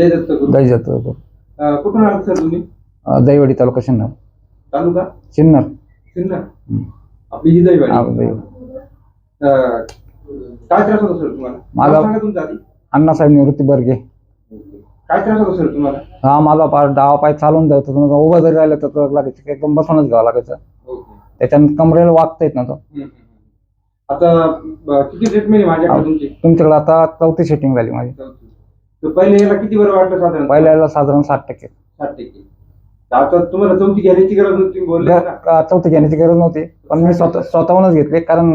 जय दत्त गुरु. दही जातो तो अं, कुठून आलात सर तुम्ही? दहीवडी तालुका शिन्नर. तालुका? शिन्नर. सिन्नर हम्म. आपली ही हा. अं, काय त्रास होता सर तुम्हाला? माझा- नाव सांगा तुमचं आधी. अण्णासाहेब निवृत्ती बर्गे. काय त्रास होता सर तुम्हाला? हा माझा पाय डावा पाय चालून द्यायचा तुम्हाला उभं जरी राहिलं तर तो लागायचं एकदम बसूनच घ्यावं लागायचं. ओके. त्याच्यानं कमरेला वागता येत नव्हतं. हम्म, हम्म, हम्म. आता किती ट्रीटमेंट आहे माझ्याकडे तुमची? तुमच्याकडे आता चौथी सेटिंग झाली माझी. तर पहिले याला किती बरं वाटलं साधारण? पहिल्याला साधारण साठ टक्के. साठ टक्के. तर आता तुम्हाला चौथी घेण्याची गरज नव्हती तुम्ही बोलले ना. ग- चौथी घेण्याची गरज नव्हती पण मी स्वतः स्वतःहूनच घेतले कारण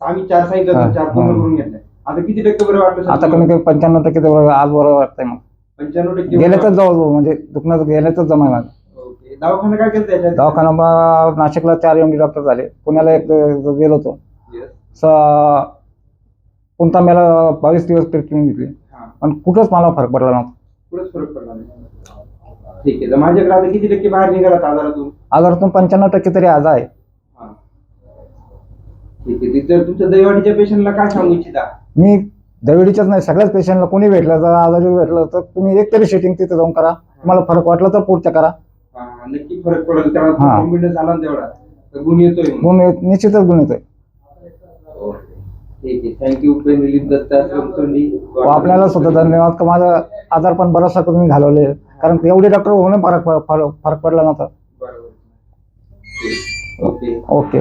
आम्ही चार हा, तर चार पूर्ण हा. करून घेतले आता किती टक्के बरं वाटलं सर आता? कमी कमी पंच्याण्णव टक्के तर आज बरं वाटतंय मग पंच्याण्णव टक्के बरं जवळ म्हणजे दुखण्याचं गेल्यातच जमाय माझं. ओके. दवाखाना काय केलं त्याच्यात दवाखाना मग नाशिकला चार एम डी डॉक्टर झाले. पुण्याला एक गेलो होतो. Yes. स कोणता मला बावीस दिवस ट्रीटमेंट घेतली. पण कुठंच मला फरक पडला नव्हता. पुढेच फरक पडला नाही. ठीक आहे तर माझ्याकडे आता किती टक्के बाहेर निघाला आजारातून? आजारातून पंच्याण्णव टक्के तरी आज आहे. हा. ठीक आहे तर तुमच्या दैवाडीच्या पेशंटला काय सांगू इच्छिता? मी दवेडीच्याच नाही सगळ्याच पेशंटला कोणी भेटलं तर आजारी भेटलं तर तुम्ही एक तरी सेटिंग तिथे जाऊन करा. तुम्हाला फरक वाटला तर पुढच्या करा. हा, नक्की फरक पडेल त्याला हा. ना तेवढा. तर गुण येतोय मग. गुण येत- निश्चितच गुण येतोय. ठीक आहे. Thank you pain relief Datta. सोमसोंडी व आपल्याला सुद्धा धन्यवाद. का माझा आजार पण बराचसा तुम्ही घालवले. कारण एवढे डॉक्टर होऊन फरक फरक फरक पडला नव्हता. बरोबर. ओके. ओके.